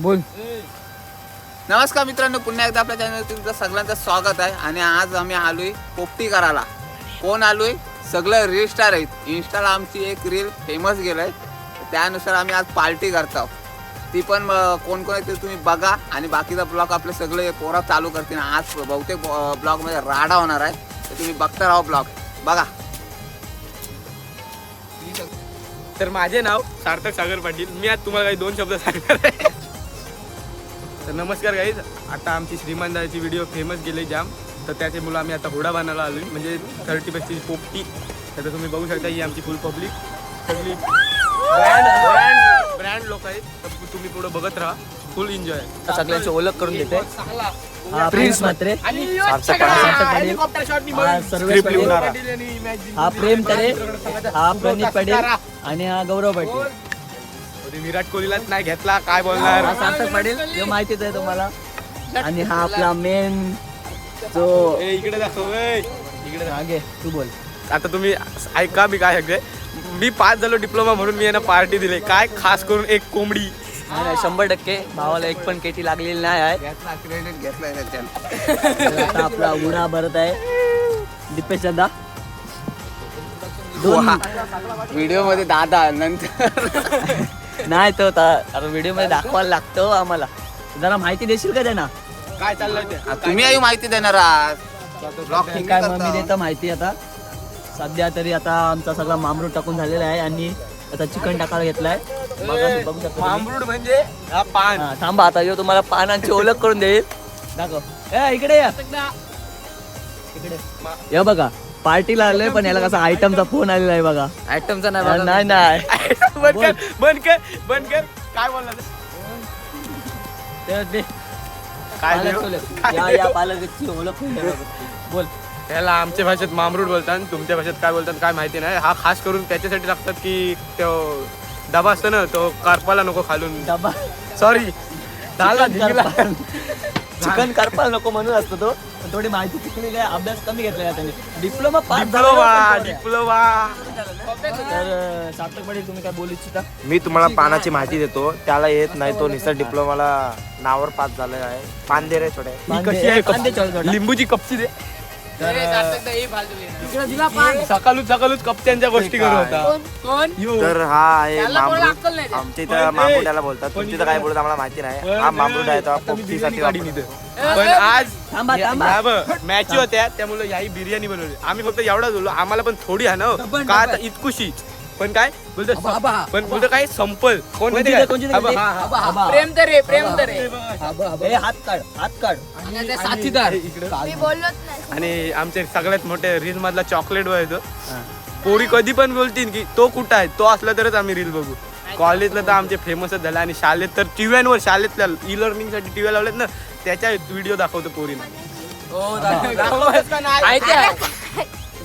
बोल. नमस्कार मित्रांनो पुन्हा एकदा आपल्या चॅनल तुमचं सगळ्यांचं स्वागत आहे. आणि आज आम्ही आलोय पोपटी करायला. कोण आलोय? सगळं रील स्टार आहेत. इन्स्टाला आमची एक रील फेमस गेलंय. त्यानुसार आम्ही आज पार्टी करतो. ती पण अं, कोण कोण आहे ते तुम्ही बघा. आणि बाकीचा ब्लॉग आपले सगळे पोरा चालू करतील. आज बहुतेक ब्लॉगमध्ये राडा होणार आहे. तर तुम्ही बघता राहा ब्लॉग बघा. तर माझे नाव सार्थक सागर पाटील. मी आज तुम्हाला काही दोन शब्द सांगणार आहे. तर नमस्कार गाईज आता आमची श्रीमंताची व्हिडिओ फेमस गेले जाम तर त्याचे मुलं आम्ही आता होडा बांधायला आलो म्हणजे थर्टी पस्तीस पोपटी. तर तुम्ही बघू शकता ही आमची फुल पब्लिक पब्लिक आहेत तुम्ही पुढे बघत राहा. फुल एन्जॉय सगळ्यांची ओळख करून देते. हा प्रिन्स सार्थक पाटील हा सर्वेश हा प्रेम तरे. हा प्रणित पाटील आणि हा गौरव पाटील. विराट कोहलीलाच नाही घेतला. काय हा बोलणार? सार्थक पाटील हे माहितीच आहे तुम्हाला. आणि हा आपला मेन जो ए, इकडे दाखव ए. इकडे दाखव. मागे तू बोल. आता तुम्ही ऐका मी काय सांगते मी पास झालो डिप्लोमा म्हणून मी यांना पार्टी दिली. काय खास करून एक कोंबडी. नाही, शंभर टक्के. भावाला एक पण केटी लागलेली नाही आहे. आता आपला उडा भरत आहे. दिपेश दादा. व्हिडिओमध्ये दादा नंतर. नाही तो व्हिडिओमध्ये दाखवायला लागतो आम्हाला. जरा माहिती देशील का त्यांना? काय चाललंय ते? तुम्ही आई माहिती देणार आज ब्लॉग ठीक आहे मग मी देतो माहिती आता. सध्या तरी आता आमचा सगळा मामरूट टाकून झालेला आहे आणि आता चिकन टाकायला घेतलाय. बघा- बघू शकता तुम्ही. मामरूड म्हणजे हा पान. हा, थांबा आता यो तुम्हाला पानांची ओळख करून देईल. दाखव. ए इकडे या. इकडे. या बघा पार्टीला आलोय पण याला कसा आयटमचा फोन आलेला आहे बघा. आयटमचा हा, नाही नाही. बंद कर बंद कर बंद कर. काय बोलला ते? ते- ते- काय पालक देऊ? ओळख. या या पालकची ओळख करून द्या बघा. बोल. याला आमच्या भाषेत मामरूड बोलतात तुमच्या भाषेत काय बोलतात काय माहिती नाही. हा खास करून त्याच्यासाठी लागतात की तो डबा असतो ना तो करपाला नको खालून. डबा. सॉरी झाला चिकन करपाल. नको म्हणून असतो तो. पण थोडी माहिती आहे अभ्यास कमी घेतलेला त्याने. डिप्लोमा पास डिप्लोमा डिप्लोमा तर तुम्ही काय बोलू इच्छिता? मी तुम्हाला पानाची माहिती देतो. त्याला येत नाही तो. निसर डिप्लोमाला नावावर पास झालेला आहे. पान दे रे थोडे. कशी आहे? लिंबूची कपची दे. सकाळूच सकाळूच कपच्यांच्या गोष्टी करत होता. तर हा आहे आमच्या इथं मामरूद याला बोलतात. तुमच्या इथं काय बोलतात आम्हाला माहिती नाही. हा मामरूद आहे तो पोपटीसाठी. पण आज थांबा थांबा. मॅच होत्या त्यामुळे याही बिर्याणी बनवली. आम्ही फक्त एवढा बोललो आम्हाला पण थोडी आहे ना हो. का आता इतकुशी? पण काय? बोलतो पण बोलतो काय? संपल. कोण कोणती माहिती कोणती? हा, हा, हा. आबा. प्रेम तरे प्रेम तरे ए, हात काढ हात काढ. साथीदार हे इकडं. मी बोललोच नाही. आणि आमचे सगळ्यात मोठे रील मधला चॉकलेट बॉय तो. पोरी कधी पण बोलतील की तो कुठं आहे? तो असला तरच आम्ही रील बघू. कॉलेजला तर आमचे फेमसच झाले. आणि शाळेत तर टीव्हीवर शाळेतल्या ई लर्निंगसाठी टीव्ही लावलेत ना त्याच्या व्हिडिओ दाखवतो पोरीना. माहिती आहे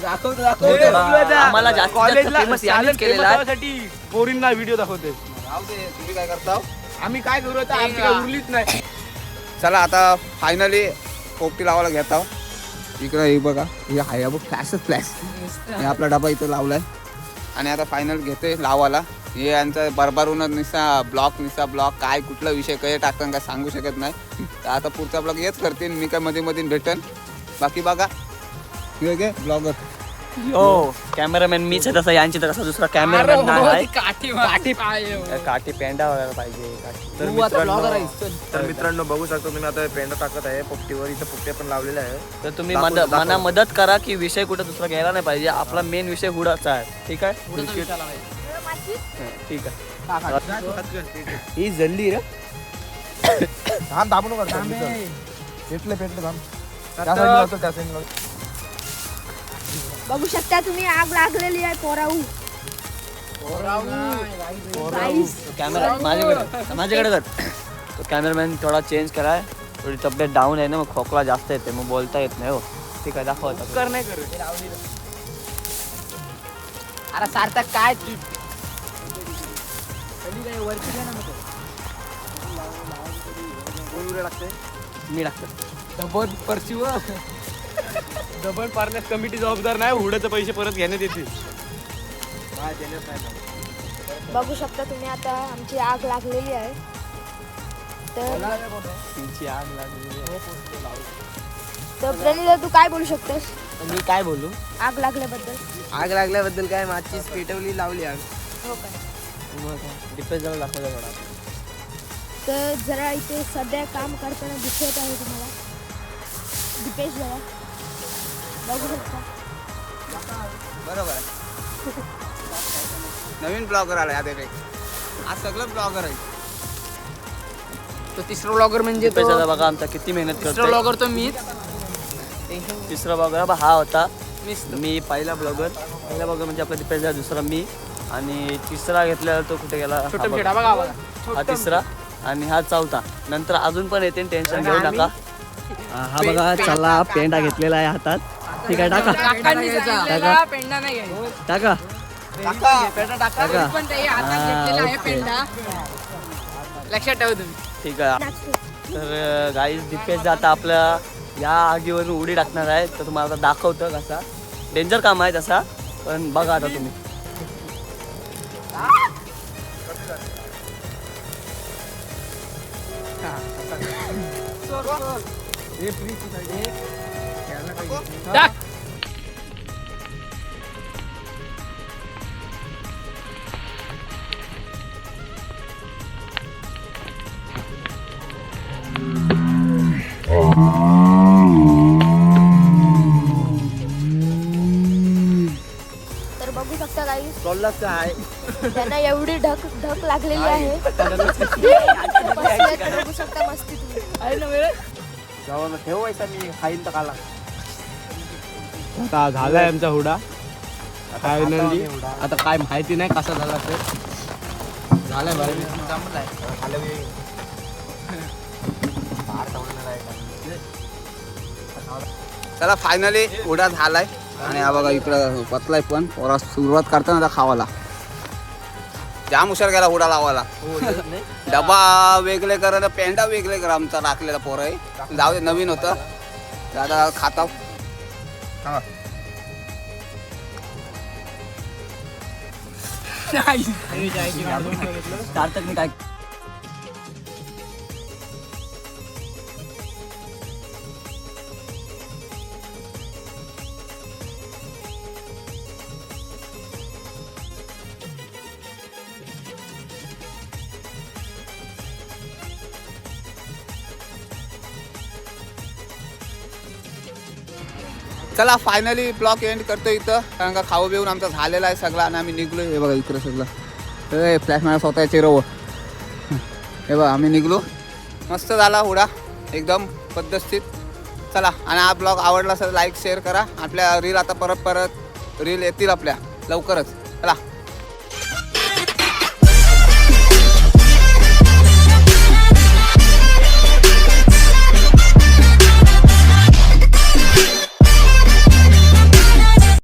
आम्हाला जास्तीत जास्त यानेच केलेला आहे. पोरींना व्हिडिओ दाखवते. राहू दे, तुम्ही काय करता? आम्ही काय करू आता? आमची काय उरलीच नाही. चला आता फायनली पोपटी लावायला घेत आहो इकडं हे बघा हे आहे बघ फ्लॅशच फ्लॅश हे आपला डबा इथं लावलाय. आणि आता फायनल घेते लावायला. हे यांचं बरबारूनच निसा ब्लॉक निसा ब्लॉक काय कुठला विषय काय टाकतात काय सांगू शकत नाही. तर आता पुढचा ब्लॉग हेच करतील. मी काय मध्ये मध्ये भेटन. बाकी बघा. ब्लॉगर. हो कॅमेरामॅन मीच आहे तसा यांची तर असा दुसरा कॅमेरामॅन नाही. आहे काठी काठी काठी पेंडा व्हायला पाहिजे काठी. तर मित्रांनो तर मित्रांनो बघू शकतो तुम्ही आता पेंडा टाकत आहे पोपटीवर. इथं पोपटे पण लावलेले आहे तर तुम्ही दाखव, मद- दाखव. मला मदत करा की विषय कुठं दुसरा घ्यायला नाही पाहिजे. आपला मेन विषय हुडाचा आहे. ठीक आहे? ठीक आहे. ही जल्ली रे. थांब दाबू नका पेटले पेटले थांब. त्या साईडला होतं, त्या होतं. बघू शकता तुम्ही आग लागलेली आहे कॅमेरा माझ्याकडे माझ्याकडे कर. तो कॅमेरामॅन थोडा चेंज कराय थोडी तब्येत डाऊन आहे ना मग खोकला जास्त येते मग बोलता येत नाही हो. ठीक आहे दाखव आता. कर नाही करू अरे सार्थक काय मी टाकतो परची डबल पारण्यास कमिटी जबाबदार नाही हुड्याचे पैसे परत घेण्यात येतील. बघू शकता तुम्ही आता आमची आग लागलेली आहे. तर तर प्रणिता तू काय बोलू शकतोस? मी काय बोलू? आग लागल्याबद्दल. आग लागल्याबद्दल काय? माचीस पेटवली लावली आग. हो काय? डिपेंड जाऊन दाखवलं तर जरा इथे सध्या काम करताना दिसत आहे तुम्हाला. दीपेश जरा. बरोबर. नवीन ब्लॉगर आला आता रे आज सगळं ब्लॉगर आहे. तो तिसरा ब्लॉगर म्हणजे तो बघा आमचा किती मेहनत तिसरा करतो ब्लॉगर तो मीच तिसरा ब्लॉगर हा होता. मी पहिला ब्लॉगर पहिला ब्लॉगर म्हणजे आपला डिपेंड दुसरा मी. आणि तिसरा घेतलेला तो कुठे गेला? हा छोटं बघ. खेळा बघा बघा हा तिसरा. आणि हा चौथा. नंतर अजून पण येते टेन्शन घेऊ नका. हा हा बघा चला पेंडा घेतलेला आहे हातात. ठीक आहे टाका. काकांनी सांगितलेला टाका. पेंडा नाही घ्यायचा. टाका. टाका. पण ते हातात हा, घेतलेला आहे ओके. पेंडा. लक्षात ठेवा तुम्ही. ठीक आहे. तर गाईज दीपेश आता आपल्या या आगीवरून उडी टाकणार आहे तर तुम्हाला आता दाखवतं कसा. डेंजर काम आहे तसा पण बघा आता तुम्ही. टाक. तर बघू शकता काही बोललाच काय त्यांना एवढी ढक ढक लागलेली आहे. बघू शकता मस्ती तुम्ही. आहे ना वेळ? जेव्हा ठेवायचा मी खाईन तर खाला. आता झालाय आमचा हुडा. फायनली आता काय माहिती नाही कसा झाला ते. झालाय बरं. चला फायनली उडा झालाय. आणि हा बघा इकडं पतलाय पण. पोरा सुरुवात करताना आता खावाला. जाम हुशार गेला उडा लावायला. डबा वेगळे कर पेंडा वेगळे कर आमचा टाकलेला पोर आहे. जाऊ दे नवीन होतं. दादा खाता. सार्थक मी काय चला फायनली ब्लॉक एंड करतो इथं. कारण का खाऊ बिऊन आमचा झालेला आहे सगळा आणि आम्ही निघलो हे बघा इकडं सगळं. ए फ्लॅश मला स्वतः चिरव हे बघा आम्ही निघलो. मस्त झाला हुडा. एकदम पद्धतशीर. चला आणि हा ब्लॉग आवडला असेल लाईक शेअर करा. आपल्या रील आता परत परत रील येतील आपल्या. लवकरच. चला.